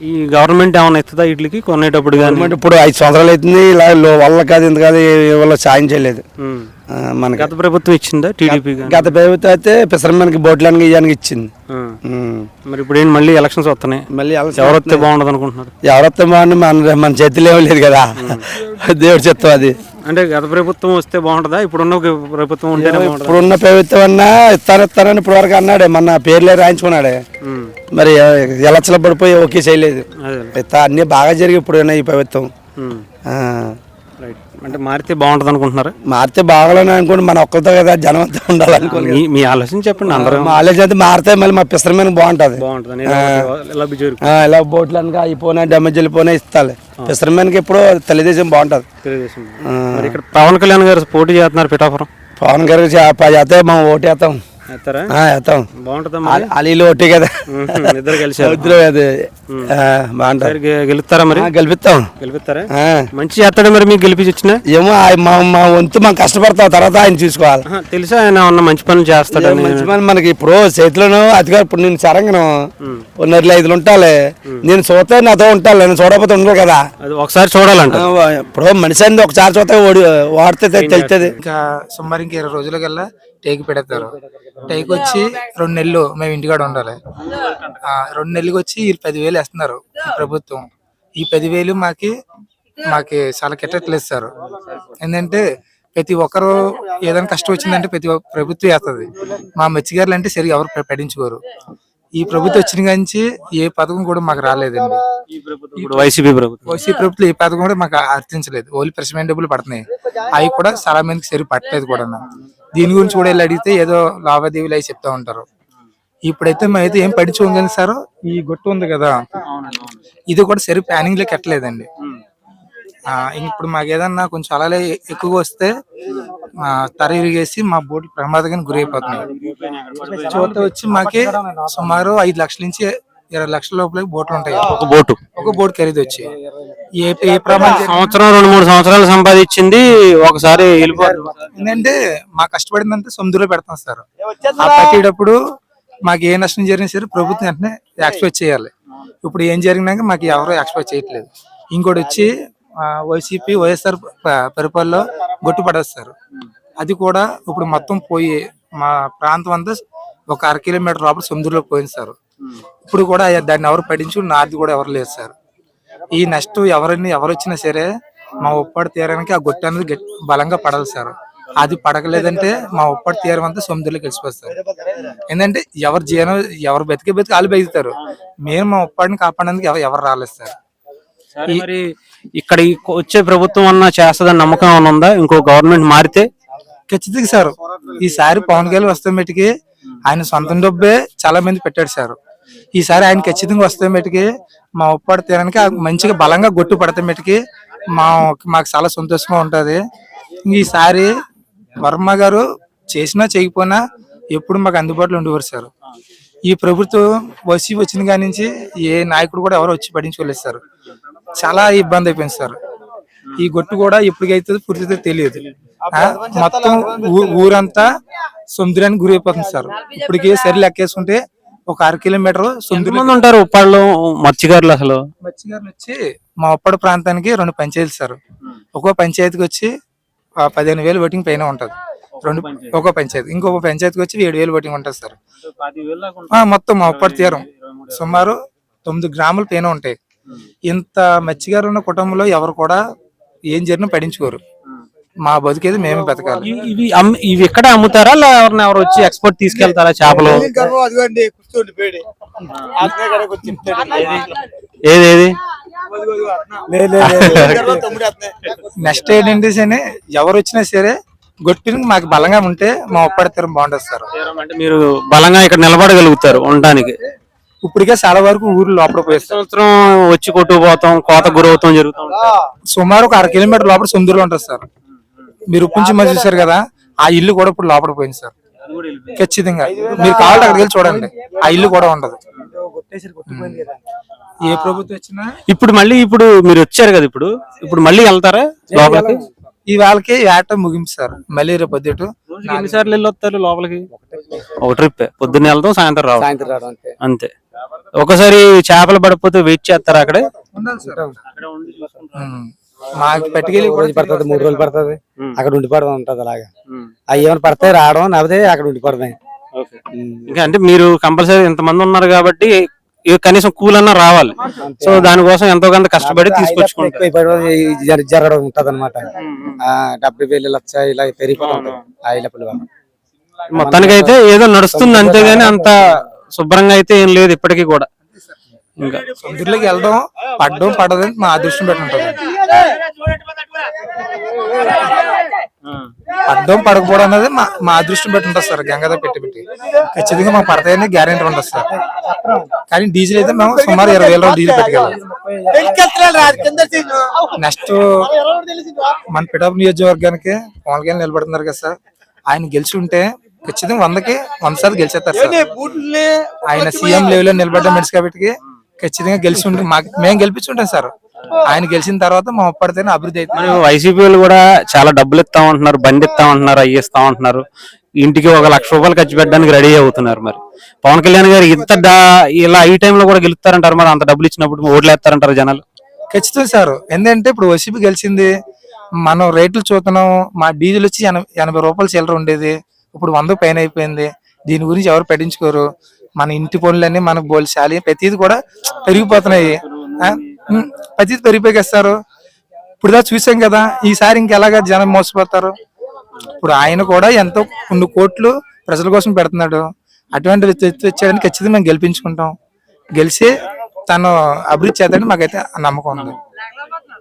ఈ గవర్నమెంట్ ఏమైనా ఇస్తుందా వీటికి కొనేటప్పుడు కానీ గవర్నమెంట్ ఇప్పుడు ఐదు సంవత్సరాలు అవుతుంది ఇలా వల్ల కాదు ఇంత కాదు ఇవాళ సాయం చేయలేదు. ఆ, మనకి. గత ప్రభుత్వం ఇచ్చిందా టీడీపీ గత ప్రభుత్వం అయితే పిసరమ్మనికి బోట్లనికి ఇయ్యానికి ఇచ్చింది. మరి ఇప్పుడు ఏంటి మళ్ళీ ఎలక్షన్స్ వస్తున్నాయి. మళ్ళీ ఎలా- ఎవరు వస్తే బాగుండదు అనుకుంటున్నారు? ఎవరొస్తే బాగుంది మన మన చేతిలో ఏమీ లేదు కదా దేవుడి చెత్తం అది. అంటే గత ప్రభుత్వం వస్తే బాగుంటుందా? ఇప్పుడున్న ప్రభుత్వం బాగుంటుందా? ఇప్పుడున్న ప్రభుత్వం అన్నా ఇస్తాను ఇస్తానని ఇప్పుడు వరకు అన్నాడే. మన పేర్లే రాయించుకున్నాడే. మరి ఎలక్షల పడిపోయి ఓకే చేయలేదు. ఇస్తా అన్నీ బాగా జరిగి ఇప్పుడు ఈ ప్రభుత్వం. అంటే మారితే బాగుంటుంది అనుకుంటున్నారు? మారితే బాగోలేని అనుకోండి మన ఒక్కరితో కదా జనం అంతా ఉండాలనుకోండి. మీ మీ ఆలోచన చెప్పండి అందరూ. మా ఆలోచన అయితే మారితే మళ్ళీ మా పిసరమైన బాగుంటుంది. బాగుంటుంది లబ్ధి ఇలా బోట్లు అనగా అయిపోయినా డ్యామేజ్ వెళ్ళిపోయినా ఇస్తాలి. పిసరమేనకి ఇప్పుడు తెలుగుదేశం బాగుంటుంది. తెలుగుదేశం. మరి ఇక్కడ పవన్ కళ్యాణ్ గారు పోటీ చేస్తున్నారు పిఠాపురం. పవన్ గారు చేస్తే మనం ఓటేస్తాం అలీలు ఓటే కదా. ఉహు, ఇద్దరు కలిసి ఇద్దరు అది. ఆ, బాగుంటుంది. గెలుస్తారా మరి? గెలిపిస్తాం గెలిపిస్తారా. మంచి చేస్తాడా మరి మీకు గెలిపించి వచ్చిన? ఏమో మా మా వంతు మనం కష్టపడతాం తర్వాత ఆయన చూసుకోవాలి. తెలుసా ఆయన ఉన్న మంచి పనులు చేస్తాడని? మంచి పని మనకి ఇప్పుడు చేతిలోను అదిగా ఇప్పుడు నేను సరంగను నెరలు ఐదులు ఉంటాలి. నేను చూస్తే నాతో ఉంటాలి నేను చూడకపోతే ఉండదు కదా. అది ఒకసారి చూడాలంట. ఇప్పుడు మనిషి అంది ఒకసారి చూస్తే ఓడి వాడితే తెలుస్తుంది ఇంకా సుమారు ఇంక ఇరవై రోజులకల్లా టేక్ పెడతారు. టేక్ వచ్చి రెండు నెలలు మేము ఇంటికాడ ఉండాలి. ఆ, రెండు నెలలకు వచ్చి ఈ పదివేలు వేస్తున్నారు ప్రభుత్వం. ఈ పదివేలు మాకి మాకి చాలా కెట్టట్లేదు సార్. ఏంటంటే ప్రతి ఒక్కరు ఏదైనా కష్టం వచ్చిందంటే ప్రతి ప్రభుత్వం వేస్తుంది. మా మత్స్యకారులు అంటే సరిగా ఎవరు పట్టించుకోరు. ఈ ప్రభుత్వం వచ్చిన నుంచి ఏ పథకం కూడా మాకు రాలేదండి. వైసీపీ ప్రభుత్వం. వైసీ ప్రభుత్వం ఈ పథకం కూడా మాకు అర్థించలేదు. ఓన్లీ ప్రెసిడెంట్ డబ్బులు పడుతున్నాయి. అవి కూడా చాలా మందికి సరి పట్టలేదు కూడా దీని గురించి కూడా వెళ్ళి అడిగితే ఏదో లావాదేవీలు అవి చెప్తా ఉంటారు. ఇప్పుడైతే మేమైతే ఏం పడించుకోగలిగి సార్? ఈ గుట్ట ఉంది కదా. ఇది కూడా సరి ప్లానింగ్లోకి ఎట్టలేదండి ఆ, ఇప్పుడు మాకు ఏదన్నా కొంచెం అలాగే ఎక్కువగా వస్తే తర ఇరిగేసి మా బోట్ ప్రమాదకానికి గురైపోతున్నాయి చూత వచ్చి మాకి సుమారు ఐదు లక్షల నుంచి ఇరవై లక్షల లోపల బోట్లు ఉంటాయి. ఒక బోటు. ఒక బోట్ ఖరీదు వచ్చి. ఏ ఏ ప్రమాదం సంవత్సరం రెండు మూడు సంవత్సరాలు సంపాదించింది ఒకసారి ఏంటంటే మా కష్టపడిందంతా సముద్రంలో పెడతాం సార్. ఆ పట్టేటప్పుడు మాకు ఏ నష్టం జరిగినా సరే ప్రభుత్వం వెంటనే ఎక్స్పెక్ట్ చేయాలి. ఇప్పుడు ఏం జరిగినాక మాకు ఎవరు ఎక్స్పెక్ట్ చేయట్లేదు. ఇంకోటి వచ్చి వైసీపీ వైఎస్ఆర్ పరిపాలనలో గొట్టు పడేస్తారు. అది కూడా ఇప్పుడు మొత్తం పోయి మా ప్రాంతం అంతా ఒక అర కిలోమీటర్ లోపల సముద్రంలో పోయింది సార్. ఇప్పుడు కూడా దాన్ని ఎవరు పడించు నాది కూడా ఎవరు లేదు సార్. ఈ నెక్స్ట్ ఎవరిని ఎవరు వచ్చినా సరే మా ఉప్పాడు తీరానికి ఆ గుట్ట అనేది బలంగా పడాలి సార్. అది పడకలేదంటే మా ఉప్పాడు తీరం అంతా సముద్రంలో కలిసిపోతారు ఏంటంటే ఎవరు జీవనం ఎవరు బతికే బతికి వాళ్ళు బతుకుతారు. మేము మా ఉప్పాడిని కాపాడడానికి ఎవరు రాలేదు సార్. మరి ఇక్కడ ఈ వచ్చే ప్రభుత్వం అన్న చేస్తుందని నమ్మకం ఏమైనా ఉందా? ఇంకో గవర్నమెంట్ మారితే? ఖచ్చితంగా సార్. ఈసారి పవన్ కళ్యాణ్ వస్తే మటుకి ఆయన సొంతం డబ్బే చాలా మంది పెట్టాడు సార్. ఈసారి ఆయన ఖచ్చితంగా వస్తే మటుకి మా ఉప్పాడు తీరానికి మంచిగా బలంగా గొట్టు పడితే మటుకి మా మాకు చాలా సంతోషంగా ఉంటది. ఈసారి వర్మ గారు చేసినా చేయకపోయినా ఎప్పుడు మాకు అందుబాటులో ఉండేవారు సార్. ఈ ప్రభుత్వం వచ్చి వచ్చిన కాడి నుంచి ఏ నాయకుడు కూడా ఎవరు వచ్చి పడించుకోలేదు సార్. చాలా ఇబ్బంది అయిపోయింది సార్. ఈ గొట్టు కూడా ఎప్పటికైతే పూర్తిగా తెలియదు. ఆ, మొత్తం ఊరంతా సముద్రానికి గురైపోతుంది సార్. ఇప్పటికే సరి లెక్కేసుకుంటే ఒక అర కిలోమీటర్ సముద్రం ఎంతమంది ఉంటారు ఉప్పాళ్ళు మత్స్యకారులు అసలు? మత్స్యకారులు వచ్చి మా ఉప్పడి ప్రాంతానికి రెండు పంచాయతీలు సార్. ఒక్కో పంచాయతీకి వచ్చి పదిహేను వేలు ఓటింగ్ పైన ఉంటది. రెండు ఒక్కో పంచాయతీ. ఇంకొక పంచాయతీకి వచ్చి ఏడు వేలు ఓటింగ్ ఉంటుంది సార్. ఆ, మొత్తం మా ఉప్పడి తీరం. సుమారు తొమ్మిది గ్రాముల పైన ఉంటాయి. ఇంత మత్స్యకారు ఉన్న కుటుంబంలో ఎవరు కూడా ఏం జరిగినా పడించుకోరు మా బతికేది మేమే బతకాలి. ఇవి- ఇవి అమ్- ఇవి ఎక్కడ అమ్ముతారా ఎవరిని ఎవరు వచ్చి ఎక్స్పోర్ట్ తీసుకెళ్తారా చేపలు? ఏది ఏది? నెక్స్ట్ ఏంటంటే సరే ఎవరు వచ్చినా సరే గొట్టిని మాకు బలంగా ఉంటే మా ఉప్పడి తీరం బాగుంటుంది సార్. అంటే మీరు బలంగా ఇక్కడ నిలబడగలుగుతారు ఉండడానికి. ఇప్పటికే చాలా వరకు ఊరు లోపల సంవత్సరం వచ్చి కొట్టుకుపోతాం కోత గురవుతాం జరుగుతాం. సుమారు ఒక అర కిలోమీటర్ లోపల సముద్రంలో ఉంటుంది సార్. మీరు ఉప్పు నుంచి మధ్య చూసారు కదా ఆ ఇల్లు కూడా ఇప్పుడు లోపల పోయింది సార్. ఖచ్చితంగా. మీరు కావాలంటే అక్కడికి వెళ్ళి చూడండి. ఆ ఇల్లు కూడా ఉండదు. ఏ ప్రభుత్వం వచ్చినా ఇప్పుడు మళ్ళీ ఇప్పుడు మీరు వచ్చారు కదా ఇప్పుడు ఇప్పుడు మళ్ళీ వెళ్తారా లోపలికి? ఈ వాళ్ళకి ఏట ముగింపు సార్ మళ్ళీ రేపు పొద్దుట. ఎన్నిసార్లు వెళ్ళి వస్తారు లోపలికి ఒక ట్రిప్ పొద్దున్న వెళ్తాం సాయంత్రం రావాలి సాయంత్రం రావడం అంతే. ఒకసారి చేపలు పడిపోతే వెయిట్ చేస్తారా అక్కడే. మాకు పట్టుకెళ్ళి రోజు పడుతుంది మూడు రోజులు పడుతుంది. అక్కడ ఉండిపోవడం ఉంటది అలాగా. అవి ఏమైనా పడితే రావడం లేకపోతే అక్కడ ఉండిపోవడమే. ఇంకా అంటే మీరు కంపల్సరీ ఇంతమంది ఉన్నారు కాబట్టి కనీసం కూల్ అన్నా రావాలి. సో దానికోసం ఎంతో కొంత కష్టపడి తీసుకొచ్చుకుంటారు. జరగడం ఉంటది అనమాట డెబ్బై వేలు లక్ష ఇలా పెరిగిపోతూ. ఉంటాయి ఆయిలప్పుల వల్ల మొత్తానికి అయితే ఏదో నడుస్తుంది అంతేగాని అంత శుభ్రంగా అయితే ఏం లేదు ఇప్పటికీ కూడా. ఇంకా. సముద్రంలోకి వెళ్ళడం పడడం పడదని మా అదృష్టం పెట్టి ఉంటుంది. పడడం పడకపోవడం అనేది మా మా అదృష్టం పెట్టి ఉంటుంది సార్ గంగతో పెట్టి పెట్టి. ఖచ్చితంగా మాకు పడతాయని గ్యారెంటీ ఉంటుంది సార్. కానీ డీజిల్ అయితే మేము సుమారు ఇరవై వేల డీజిల్ పెట్టుకెళ్ళాలి. నెక్స్ట్ మన పిఠాపు నియోజకవర్గానికి పవన్ కళ్యాణ్ నిలబడుతున్నారు కదా సార్. ఆయన గెలిచి ఉంటే ఖచ్చితంగా వందకి వంద శాతం గెలిచేస్తారు సార్. ఆయన సీఎం లెవెల్లో నిలబడ్డ మనిషి కాబట్టి ఖచ్చితంగా గెలిచి ఉంటే. మాకు మేము గెలిపించుంటాం సార్. ఆయన గెలిచిన తర్వాత మా ఒప్పడితేనే అభివృద్ధి అవుతుంది. వైసీపీ వాళ్ళు కూడా చాలా డబ్బులు ఇస్తా ఉంటున్నారు బండి ఇస్తా ఉంటున్నారు అయ్యి ఇస్తా ఉంటున్నారు. ఇంటికి ఒక లక్ష రూపాయలు ఖర్చు పెట్టడానికి రెడీ అవుతున్నారు మరి. పవన్ కళ్యాణ్ గారు ఇంత డా- ఇలా ఈ టైంలో కూడా గెలుస్తారంటారు మరి అంత డబ్బులు ఇచ్చినప్పుడు ఓట్లు వేస్తారంటారు జనాలు. ఖచ్చితంగా సార్. ఎందుకంటే ఇప్పుడు వైసీపీ గెలిచింది మనం రేట్లు చూస్తున్నాం మా డీజిల్ వచ్చి ఎన- ఎనభై రూపాయలు చిల్లర ఉండేది. ఇప్పుడు వంద పైన అయిపోయింది. దీని గురించి ఎవరు పట్టించుకోరు. మన ఇంటి పనులన్నీ మనకు బోల్చాలి ప్రతిది కూడా పెరిగిపోతున్నాయి. ప్రతిది పెరిగిపోయిస్తారు ఇప్పుడు దా చూసాం కదా ఈసారి ఇంకెలాగా జనం మోసపోతారు? ఇప్పుడు ఆయన కూడా ఎంతో కొన్ని కోట్లు ప్రజల కోసం పెడుతున్నాడు. అటువంటి వ్యక్తి వచ్చాడని ఖచ్చితంగా మేము గెలిపించుకుంటాం. గెలిచి తను అభివృద్ధి చేద్దామని మాకైతే నమ్మకం ఉంది.